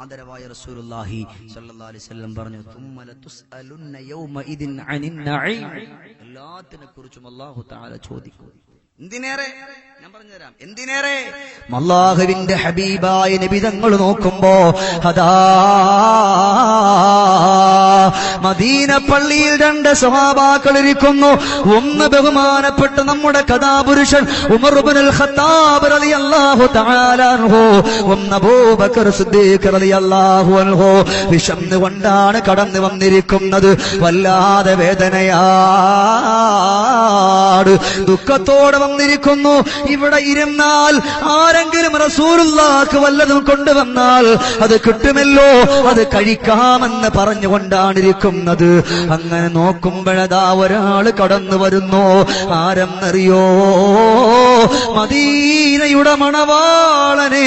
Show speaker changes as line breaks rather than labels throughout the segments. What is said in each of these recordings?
ആദരവായ റസൂലുള്ളാഹി സല്ലല്ലാഹു അലൈഹി വസല്ലം പറഞ്ഞു തുമ്മല തുസ്അലുന്ന യൗമഇദിൻ അനിൻ നഈം. എല്ലാത്തിനെ കുറിച്ചും അല്ലാഹു തആല ചോദിക്കും. എന്തിനേറെ? ഞാൻ പറഞ്ഞുതരാം. എന്തിനേറെ? ഹബീബായ നിബിതങ്ങൾ നോക്കുമ്പോ അതാ മദീന പള്ളിയിൽ രണ്ട് സ്വഭാവാക്കൾ ഇരിക്കുന്നു. ഒന്ന് ബഹുമാനപ്പെട്ട നമ്മുടെ Kathapurushan Umar ibn al Khattab Abu Bakr Siddiq അൻഹു. കൊണ്ടാണ് കടന്നു വന്നിരിക്കുന്നത്. വല്ലാതെ വേദനയാട് ദുഃഖത്തോടെ വന്നിരിക്കുന്നു. ഇവിടെ ഇരുന്നാൽ ആരെങ്കിലും റസൂലുള്ളാക്ക് വല്ലതും കൊണ്ടുവന്നാൽ അത് കിട്ടുമല്ലോ അത് കഴിക്കാമെന്ന് പറഞ്ഞുകൊണ്ടാണ് ഇരിക്കുന്നത് അങ്ങനെ നോക്കുമ്പോഴതാ ഒരാൾ കടന്നു വരുന്നു. ആരെന്നറിയോ? മദീനയുടെ മണവാളനെ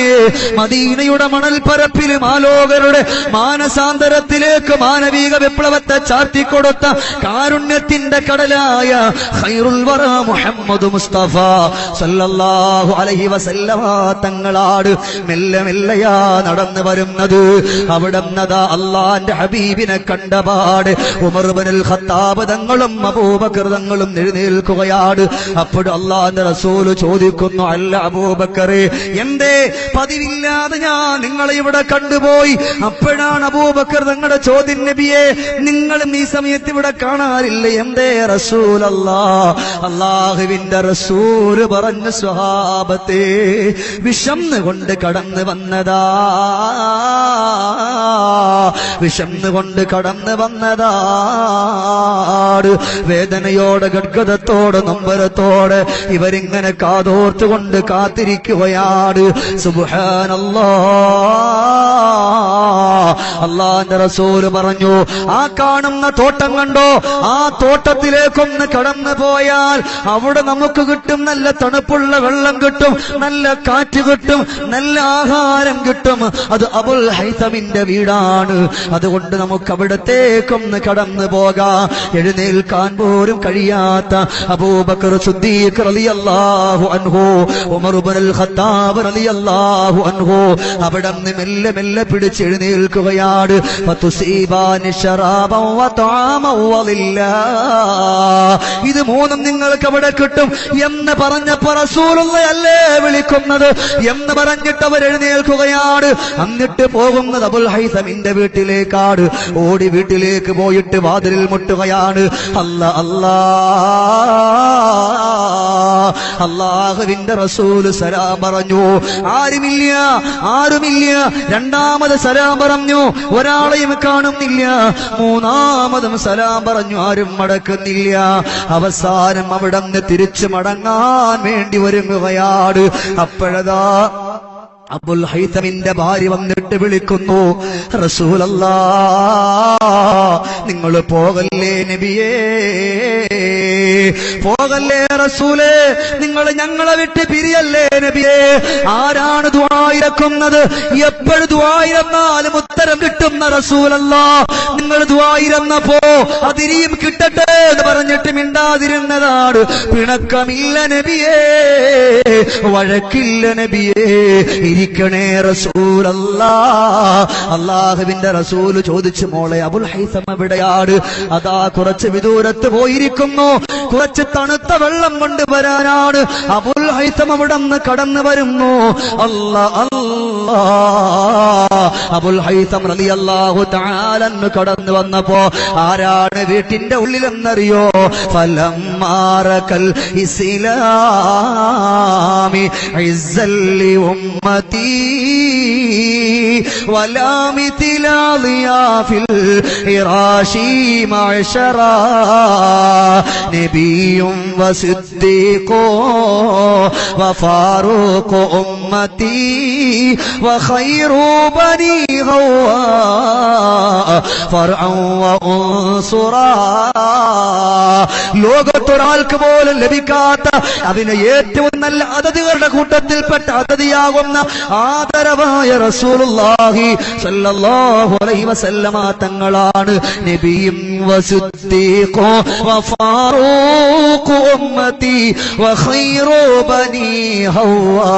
മദീനയുടെ മണൽപ്പരപ്പിൽ മാലോകരുടെ മാനസാന്തരത്തിലേക്ക് മാനവിക വിപ്ലവത്തെ ചാർത്തിക്കൊടുത്ത കാരുണ്യത്തിന്റെ കടലായ ഖൈറുൽ വറ മുഹമ്മദ് മുസ്തഫ സല്ലല്ലാഹു അലൈഹി വസല്ലമ തങ്ങളാട് മെല്ലെ മെല്ലെയാ നടന്നു വരുന്നത്. അവിടെ നദാ അള്ളാന്റെ ഹബീബിനെ കണ്ടപാട് ഉമർ ഇബ്നുൽ ഖത്താബ് തങ്ങളും അബൂബക്കർ തങ്ങളും എഴുന്നേൽക്കുകയാണ് അപ്പോഴും അള്ളാന്റെ റസൂൽ ചോദിക്കുന്നു അല്ല അബൂബക്കറെ. എന്തേ? പതിവില്ലാതെ ഞാൻ നിങ്ങളെ ഇവിടെ കണ്ടുപോയി. അപ്പോഴാണ് അബൂബക്കർ നിങ്ങളുടെ ചോദ്യം നബിയെ നിങ്ങളും ഈ സമയത്ത് ഇവിടെ കാണാറില്ല? എന്തേ റസൂൽ അല്ലാ അള്ളാഹുവിന്റെ റസൂൽ പറഞ്ഞ സ്വഹാബത്തെ വിഷം കൊണ്ട് കടന്നു വന്നതാ. വിഷന്ന് കൊണ്ട് കടന്നു വന്നതാണ് വേദനയോടെ ഗഡ്ഗതത്തോടെ നമ്പരത്തോടെ ഇവരിങ്ങനെ കാതോർത്തുകൊണ്ട് കാത്തിരിക്കുകയാണ് സുബ്ഹാനല്ലാ. അള്ളാന്റെ റസൂൽ പറഞ്ഞു ആ കാണുന്ന തോട്ടം കണ്ടോ? ആ തോട്ടത്തിലേക്കൊന്ന് കടന്നു പോയാൽ അവിടെ നമുക്ക് കിട്ടും നല്ല തണുപ്പുള്ള വെള്ളം കിട്ടും നല്ല കാറ്റ് കിട്ടും നല്ല ആഹാരം കിട്ടും. അത് അബുൽ ഹൈതമിന്റെ വീടാണ്. അതുകൊണ്ട് നമുക്ക് അവിടത്തേക്കൊന്ന് കടന്നു പോകാം. എഴുന്നേൽക്കാൻ പോലും കഴിയാത്ത അബൂബക്കർ സുദ്ദീഖ് റളിയല്ലാഹു അൻഹു ഉമർ ഖത്താബ് റളിയല്ലാഹു അൻഹു അവിടെ മെല്ലെ മെല്ലെ പിടിച്ച് എഴുന്നേൽക്കുകയാണ് വലില്ലാ. ഇത് മൂന്നും നിങ്ങൾക്ക് അവിടെ കിട്ടും എന്ന് പറഞ്ഞപ്പോ റസൂലുള്ളയല്ലേ വിളിക്കുന്നത്? എന്ന് പറഞ്ഞിട്ട് അവർ എഴുന്നേൽക്കുകയാണ്. എന്നിട്ട് പോകുന്നത് അബുൽ ഹൈസമിന്റെ വീട്ടിലേക്കാണ്. ഓടി വീട്ടിലേക്ക് പോയിട്ട് വാതിലിൽ മുട്ടുകയാണ്. അല്ല അല്ലാ. അള്ളാഹുവിന്റെ റസൂൽ സലാം പറഞ്ഞു. ആരുമില്ല ആരുമില്ല. രണ്ടാമത് സലാം പറഞ്ഞു. ഒരാളെയും കാണുന്നില്ല. മൂന്നാമതും സലാം പറഞ്ഞു. ആരും മടക്കുന്നില്ല. അവസാനം അവിടെ തിരിച്ചു മടങ്ങാൻ വേണ്ടി ഒരുങ്ങുകയാണ്. അപ്പോഴതാ അബുൽ ഹൈതമിന്റെ ഭാര്യ വന്നിട്ട് വിളിക്കുന്നു റസൂലല്ലാ നിങ്ങൾ പോകല്ലേ നബിയേ? പോകല്ലേ റസൂലേ? നിങ്ങൾ ഞങ്ങളെ വിട്ട് പിരിയല്ലേ നബിയേ? ആരാണ് ദ്വായിരക്കുന്നത് എപ്പോഴും ദ്വായിരന്നാലും ഉത്തരം കിട്ടുന്ന റസൂലല്ല. നിങ്ങൾ ദ്വായിരന്നപ്പോ അതിരിയും കിട്ടട്ടെ എന്ന് പറഞ്ഞിട്ട് മിണ്ടാതിരുന്നതാണ്. പിണക്കമില്ല നബിയേ വഴക്കില്ല നബിയേ ഇരിക്കണേ റസൂൽ അള്ളാഹുവിന്റെ റസൂൽ ചോദിച്ചു മോളെ അബുൽ ഹൈസം എവിടെയാണ്? അതാ കുറച്ച് വിദൂരത്ത് പോയിരിക്കുന്നു. കുറച്ച് തണുത്ത വെള്ളം കൊണ്ടുവരാനാണ് അബുൽ ഹൈസം അവിടെ നിന്ന് കടന്നു വരുന്നു. അല്ല അല്ലാ. അബുൽ ഹൈത്തം കടന്നു വന്നപ്പോ ആരാണ് വീട്ടിന്റെ ഉള്ളിലെന്നറിയോ? ഫലം മാറക്കൽ ഇസിലാമി ഇസ്സല്ലി ഉമ്മതി വലാമി തിലാലിയാഫിൽ ഇറാഷി മഴറ നബിയും വസിദ്ദീഖോ വഫാറൂഖ് ഉമ്മതി وخير بني غواء ഫർഔ വൻസുറ ലോകത്തൊരാൾക്ക് പോലും ലഭിക്കാത്ത അതിന് ഏറ്റവും നല്ല അതതികളുടെ കൂട്ടത്തിൽപ്പെട്ട അതതിയാകുന്ന ആദരവായ റസൂലുള്ളാഹി സല്ലല്ലാഹു അലൈഹി വസല്ലമ തങ്ങളാണ് നബിയും വസുദ്ദീഖോ വഫാറൂഖു ഉമ്മതി വഖൈറു ബനി ഹവ്വാ.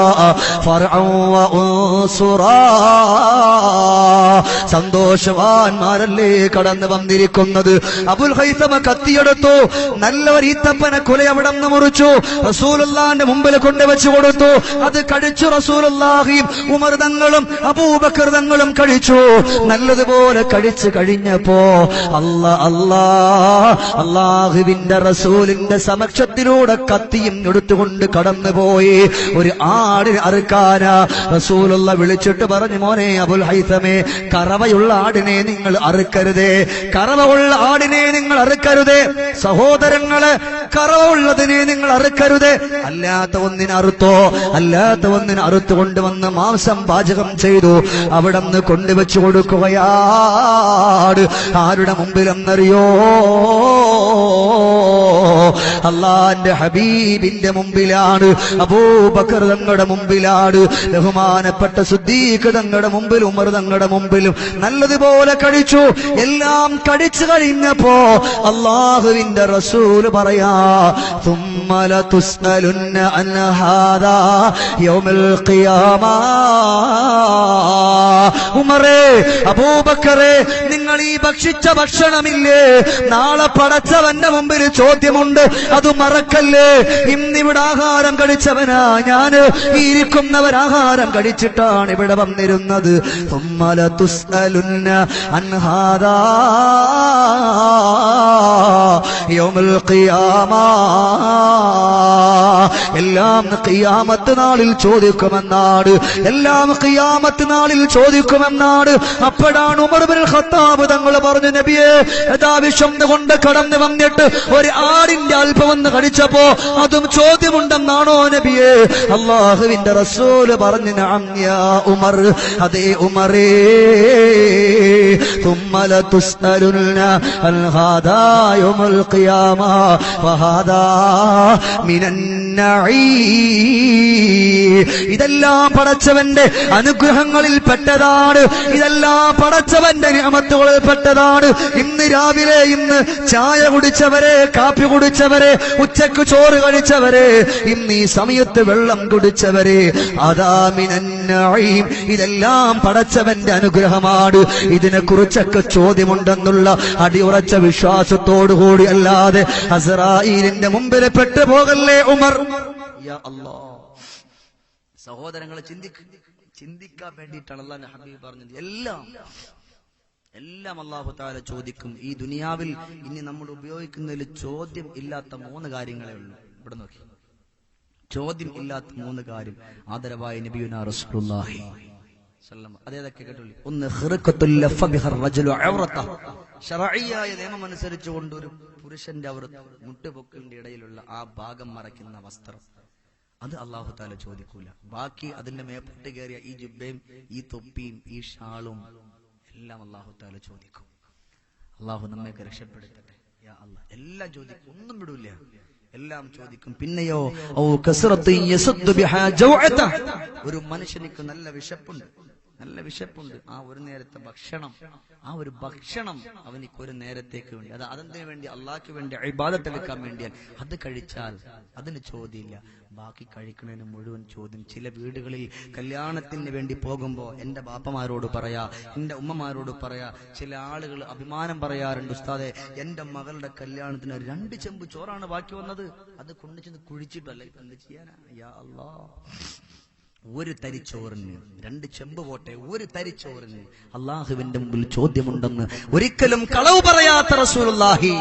ഫർഔ വൻസുറ സന്തോഷവാന്മാർ സന്തോഷവാന്മാരല്ലേ കടന്നു വന്നിരിക്കുന്നത്? അബുൽ ഹൈസമ കത്തിയെടുത്തു. നല്ലൊരു ഈത്തപ്പനെ കുല അവിടെ നിന്ന് മുറിച്ചു. റസൂലുള്ളാന്റെ മുമ്പിൽ കൊണ്ടുവച്ചു കൊടുത്തു. അത് കഴിച്ചു റസൂലുള്ളാഹിയും ഉമർ തങ്ങളും അബൂബക്കർ തങ്ങളും കഴിച്ചു. നല്ലതുപോലെ കഴിച്ചു കഴിഞ്ഞപ്പോ അല്ല അല്ലാ അള്ളാഹുവിന്റെ റസൂലിന്റെ സമക്ഷത്തിലൂടെ കത്തിയും എടുത്തുകൊണ്ട് കടന്നുപോയി ഒരു ആടിനെ അറുക്കാനാ റസൂലുള്ള വിളിച്ചിട്ട് പറഞ്ഞു മോനെ അബുൽ ഹൈസമേ കറവയുള്ള ആടിനെ നിങ്ങൾ അറുക്കരുതേ. കറവുള്ള ആടിനെ നിങ്ങൾ അറുക്കരുതേ. സഹോദരങ്ങളെ കറവുള്ളതിനെ നിങ്ങൾ അറുക്കരുതേ. അല്ലാത്ത ഒന്നിനെ അറുത്തോ? അല്ലാത്ത ഒന്നിനെ അറുത്തു കൊണ്ടുവന്ന് മാംസം പാചകം ചെയ്തു. അവിടെ നിന്ന് കൊണ്ടുവച്ചു കൊടുക്കുകയാട്. ആരുടെ മുമ്പിലെന്നറിയോ? അള്ളാന്റെ ഹബീബിന്റെ മുമ്പിലാണ്. അബൂബക്കർ തങ്ങളുടെ മുമ്പിലാണ്. ബഹുമാനപ്പെട്ട സുദ്ദീഖ് തങ്ങളുടെ മുമ്പിൽ ഉമർ തങ്ങളുടെ മുമ്പിലും. നല്ലതുപോലെ കഴിച്ചു. എല്ലാം കഴിച്ചു കഴിഞ്ഞപ്പോ അള്ളാഹുവിന്റെ റസൂൽ പറയാ തുമ്മല തുസ്നലുന്ന ഈ ഭക്ഷിച്ച ഭക്ഷണമില്ലേ? നാളെ പടച്ചവന്റെ മുമ്പിൽ ചോദ്യമുണ്ട്. അത് മറക്കല്ലേ? ഇന്നിവിടെ ആഹാരം കഴിച്ചവനാ ഞാൻ. ഈ ഇരിക്കുന്നവർ ആഹാരം കഴിച്ചിട്ടാണ് ഇവിടെ വന്നിരുന്നത്. തുമ്മല തുസ്അലുന്ന അൻഹാദാ യോമൽ ഖിയാമ. എല്ലാം ഖിയാമത്ത് നാളിൽ ചോദിക്കുമെന്നാണ്. എല്ലാം ഖിയാമത്ത് നാളിൽ ചോദിക്കുമെന്നാണ്. അപ്പോഴാണ് ഉമർബിൻ ഖത്താബ് തങ്ങൾ പറഞ്ഞു നബിയെ യഥാവിശം കൊണ്ട് കടന്നു വന്നിട്ട് ഒരു ആടിന്റെ അല്പം വന്ന് കടിച്ചപ്പോ അതും ചോദ്യമുണ്ടെന്നാണോ നബിയെ? അള്ളാഹുവിന്റെ റസൂൽ പറഞ്ഞു നാമ്യ ഉമർ അതേ ഉമറേ. തുമ്മല തുസ്തരുന്ന അൽഹാദായുമ يوم القيامة وهذا من النعيم ഇതെല്ലാം പടച്ചവന്റെ അനുഗ്രഹങ്ങളിൽ പെട്ടതാണ് ഇതെല്ലാം പടച്ചവന്റെ നിയമത്തുകളിൽ പെട്ടതാണ് ഇന്ന് രാവിലെ ഇന്ന് ചായ കുടിച്ചവരെ കാപ്പി കുടിച്ചവരെ ഉച്ചക്ക് ചോറ് കഴിച്ചവരെ ഇന്ന് ഈ സമയത്ത് വെള്ളം കുടിച്ചവരെ അതാമിനന്നീം ഇതെല്ലാം പടച്ചവന്റെ അനുഗ്രഹമാണ് ഇതിനെ കുറിച്ചൊക്കെ ചോദ്യമുണ്ടെന്നുള്ള അടിയുറച്ച വിശ്വാസത്തോടുകൂടി അല്ലാതെ ഹസറായിലിന്റെ അസറായിലിന്റെ പെട്ടു പോകല്ലേ ഉമർ? അല്ലാ. സഹോദരങ്ങളെ ചിന്തിക്ക ചിന്തിക്കാൻ വേണ്ടിയിട്ടാണ് ഹബീബ് പറഞ്ഞത്. എല്ലാം എല്ലാം അള്ളാഹു താല ചോദിക്കും. ഈ ദുനിയാവിൽ ഇനി നമ്മൾ ഉപയോഗിക്കുന്നതിൽ ചോദ്യം ഇല്ലാത്ത മൂന്ന് കാര്യങ്ങളേ ഉള്ളൂ. ഇവിടെ നോക്കി. ചോദ്യം ഇല്ലാത്ത മൂന്ന് കാര്യം. ആദരവായ നബിയുന റസൂലുള്ളാഹി. അതേതൊക്കെ കേട്ടുള്ളൂ ഒന്ന് ശറഈയായ നിയമം അനുസരിച്ചുകൊണ്ട് ഒരു പുരുഷന്റെ അവർ മുട്ടുപൊക്കിന്റെ ഇടയിലുള്ള ആ ഭാഗം മറയ്ക്കുന്ന വസ്ത്രം. അത് അള്ളാഹു താല ചോദിക്കൂല. ബാക്കി അതിന്റെ മേപ്പെട്ട് കയറിയ ഈ ജുബയും ഈ തൊപ്പിയും ഈ ഷാളും എല്ലാം അള്ളാഹു താല ചോദിക്കും. അള്ളാഹു നമ്മയൊക്കെ രക്ഷപ്പെടുത്തട്ടെ. എല്ലാം ചോദിക്കും. ഒന്നും വിടൂല എല്ലാം ചോദിക്കും. പിന്നെയോ. ഒരു മനുഷ്യനിക്ക് നല്ല വിശപ്പുണ്ട്. നല്ല വിശപ്പുണ്ട്. ആ ഒരു നേരത്തെ ഭക്ഷണം ആ ഒരു ഭക്ഷണം അവനിക്ക് ഒരു നേരത്തേക്ക് വേണ്ടി അത് അതെന്തിനു വേണ്ടി? അള്ളാഹ്ക്ക് വേണ്ടി ഇബാദത്തെടുക്കാൻ വേണ്ടിയാൽ അത് കഴിച്ചാൽ അതിന് ചോദ്യമില്ല. ബാക്കി കഴിക്കുന്നതിന് മുഴുവൻ ചോദ്യം. ചില വീടുകളിൽ കല്യാണത്തിന് വേണ്ടി പോകുമ്പോ എന്റെ ബാപ്പമാരോട് പറയാ എന്റെ ഉമ്മമാരോട് പറയാ ചില ആളുകൾ അഭിമാനം പറയാറുണ്ട് ഉസ്താദെ എന്റെ മകളുടെ കല്യാണത്തിന് രണ്ട് ചെമ്പ് ചോറാണ് ബാക്കി വന്നത്. അത് കൊണ്ടുചെന്ന് കുഴിച്ചിട്ടല്ല കുഴിച്ചിട്ടല്ലേ എന്ത് ചെയ്യാനാ? അല്ലാ ഒരു തരിച്ചോറിന് രണ്ട് ചെമ്പ് പോട്ടെ ഒരു തരിച്ചോറിന് അള്ളാഹുവിന്റെ മുമ്പിൽ ചോദ്യമുണ്ടെന്ന് ഒരിക്കലും കളവ് പറയാത്ത റസൂലുള്ളാഹി.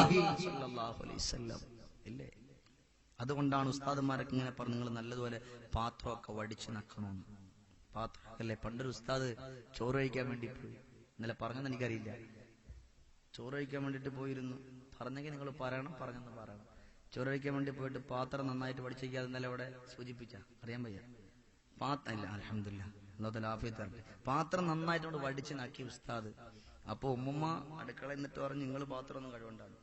അതുകൊണ്ടാണ് ഉസ്താദന്മാരൊക്കെ ഇങ്ങനെ പറഞ്ഞു നിങ്ങൾ നല്ലതുപോലെ പാത്രമൊക്കെ വടിച്ചു നക്കണമെന്ന് പാത്രമൊക്കെ പണ്ടൊരു ഉസ്താദ് ചോറ് കഴിക്കാൻ വേണ്ടി പോയി. ഇന്നലെ പറഞ്ഞെന്ന് എനിക്കറിയില്ല. ചോറ് കഴിക്കാൻ വേണ്ടിട്ട് പോയിരുന്നു. പറഞ്ഞെങ്കിൽ നിങ്ങൾ പറയണം പറഞ്ഞെന്ന് പറയണം. ചോറ് കഴിക്കാൻ വേണ്ടി പോയിട്ട് പാത്രം നന്നായിട്ട് പഠിച്ചിരിക്കാതെ ഇന്നലെ അവിടെ സൂചിപ്പിച്ച? അറിയാൻ വയ്യ. പാത്രം ഇല്ല അലഹമില്ല പാത്രം നന്നായിട്ട് കൊണ്ട് വടിച്ച് നക്കി ഉസ്താദ്. അപ്പൊ ഉമ്മമ്മ അടുക്കള എന്നിട്ട് പറഞ്ഞു നിങ്ങൾ പാത്രം ഒന്നും കഴിവണ്ടാണ്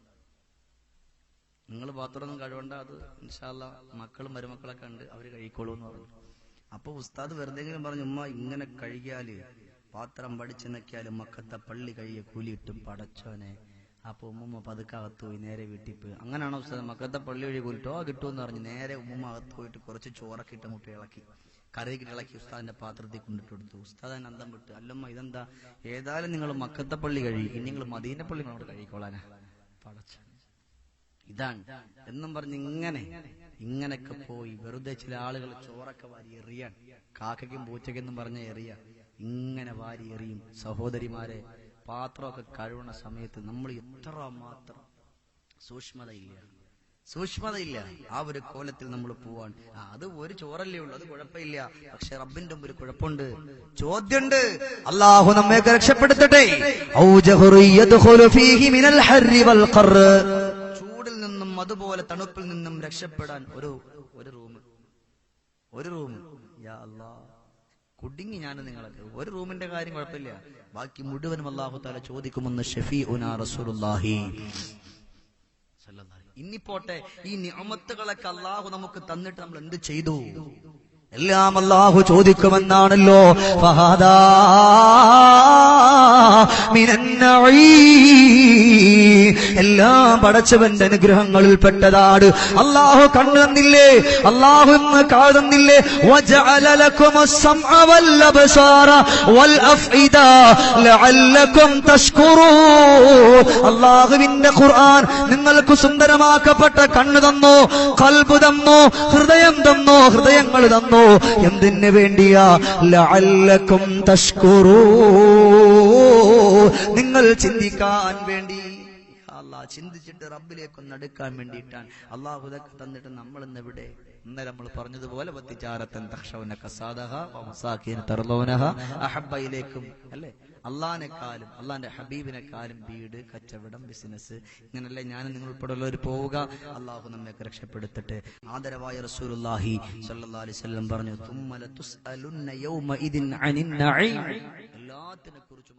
നിങ്ങൾ പാത്രം ഒന്നും കഴിവണ്ട അത് ഇൻഷാല്ല മക്കളും മരുമക്കളൊക്കെ ഉണ്ട് അവർ കഴിക്കോളൂ എന്ന് പറഞ്ഞു. അപ്പൊ ഉസ്താദ് വെറുതെങ്കിലും പറഞ്ഞു ഉമ്മ ഇങ്ങനെ കഴുകിയാൽ പാത്രം പഠിച്ചു നക്കിയാൽ മക്കത്തെ പള്ളി കഴിയ കൂലി കിട്ടും പടച്ചോനെ. അപ്പൊ ഉമ്മുമ്മ പതുക്കെ അകത്ത് പോയി നേരെ വീട്ടിൽ പോയി. അങ്ങനെയാണോ ഉസ്താദ് മക്കത്തെ പള്ളി വഴി കൂലിട്ടോ കിട്ടുമെന്ന് പറഞ്ഞു. നേരെ ഉമ്മുമ്മ അകത്ത് പോയിട്ട് കുറച്ച് ചോറൊക്കെ ഇട്ട് മുട്ടി ഇളക്കി.
ഇളക്കി ഉസ്താദിന്റെ പാത്രത്തിൽ കൊണ്ടിട്ട് കൊടുത്തു ഉസ്താദ് അതിന് അന്തം വിട്ട് അല്ലമ്മ ഇതെന്താ? ഏതായാലും നിങ്ങൾ മക്കത്തെ പള്ളി കഴി ഇനി നിങ്ങൾ മദീന പള്ളി നിങ്ങളോട് കഴിക്കോളാനാ. പടച്ച. ഇതാണ്. എന്നും പറഞ്ഞ് ഇങ്ങനെ ഇങ്ങനെയൊക്കെ പോയി. വെറുതെ ചില ആളുകൾ ചോറൊക്കെ വാരി എറിയാൻ കാക്കയ്ക്കും പൂച്ചയ്ക്കെന്നും പറഞ്ഞ എറിയ. ഇങ്ങനെ വാരി എറിയും. സഹോദരിമാരെ പാത്രമൊക്കെ കഴുകണ സമയത്ത് നമ്മൾ എത്ര മാത്രം സൂക്ഷ്മതയില്ല. സൂക്ഷ്മതയില്ല. ആ ഒരു കോലത്തിൽ നമ്മൾ പോവാണ് അത് ഒരു ചോറല്ലേ ഉള്ളൂ അത് കുഴപ്പമില്ല. പക്ഷെ റബ്ബിന്റെ ഒരു കുഴപ്പമുണ്ട്. ചോദ്യമുണ്ട്.
അള്ളാഹു നമ്മയൊക്കെ രക്ഷപ്പെടുത്തട്ടെ.
ചൂടിൽ നിന്നും അതുപോലെ തണുപ്പിൽ നിന്നും രക്ഷപ്പെടാൻ ഒരു ഒരു റൂം. ഒരു റൂം. യാ കുടുങ്ങി ഞാൻ നിങ്ങളൊക്കെ. ഒരു റൂമിന്റെ കാര്യം കുഴപ്പമില്ല. ബാക്കി മുഴുവനും അള്ളാഹു താല ചോദിക്കുമെന്ന് ഷെഫി ഉനാ അലൈഹി. ഇന്നിപ്പോട്ടെ ഈ നിയമത്തുകളൊക്കെ അള്ളാഹു നമുക്ക് തന്നിട്ട് നമ്മൾ എന്ത് ചെയ്തു?
എല്ലാം അള്ളാഹു ചോദിക്കുമെന്നാണല്ലോ. എല്ലാം പടച്ചവന്റെ അനുഗ്രഹങ്ങളിൽ പെട്ടതാണ്. അള്ളാഹു കണ്ണു തന്നില്ലേ? അള്ളാഹു ഇന്ന് ലഅല്ലക്കും അള്ളാഹുവിന്റെ ഖുർആൻ നിങ്ങൾക്ക് സുന്ദരമാക്കപ്പെട്ട കണ്ണു തന്നു കൽബ് തന്നു ഹൃദയം തന്നു ഹൃദയങ്ങൾ തന്നു എന്തിനു വേണ്ടിയാ? തഷ്കുറൂ. നിങ്ങൾ ചിന്തിക്കാൻ വേണ്ടി. അള്ളാഹ് ചിന്തിച്ചിട്ട് റബ്ബിലേക്കൊന്ന് അടുക്കാൻ വേണ്ടിയിട്ടാണ്. അള്ളാഹു തന്നിട്ട് നമ്മൾ ഇന്ന് എവിടെ ഇന്നലെ നമ്മൾ പറഞ്ഞതുപോലെ അഹബ്ബയിലേക്കും അല്ലേ? അള്ളാഹിനെക്കാളും അള്ളാന്റെ ഹബീബിനെക്കാലും വീട് കച്ചവടം ബിസിനസ് ഇങ്ങനല്ലേ ഞാൻ നിങ്ങൾ ഉൾപ്പെടെയുള്ളവർ പോവുക. അള്ളാഹു നമ്മയൊക്കെ രക്ഷപ്പെടുത്തിട്ട്. ആദരവായ റസൂലുള്ളാഹി സ്വല്ലല്ലാഹു അലൈഹി വസല്ലം പറഞ്ഞു എല്ലാത്തിനെ കുറിച്ചും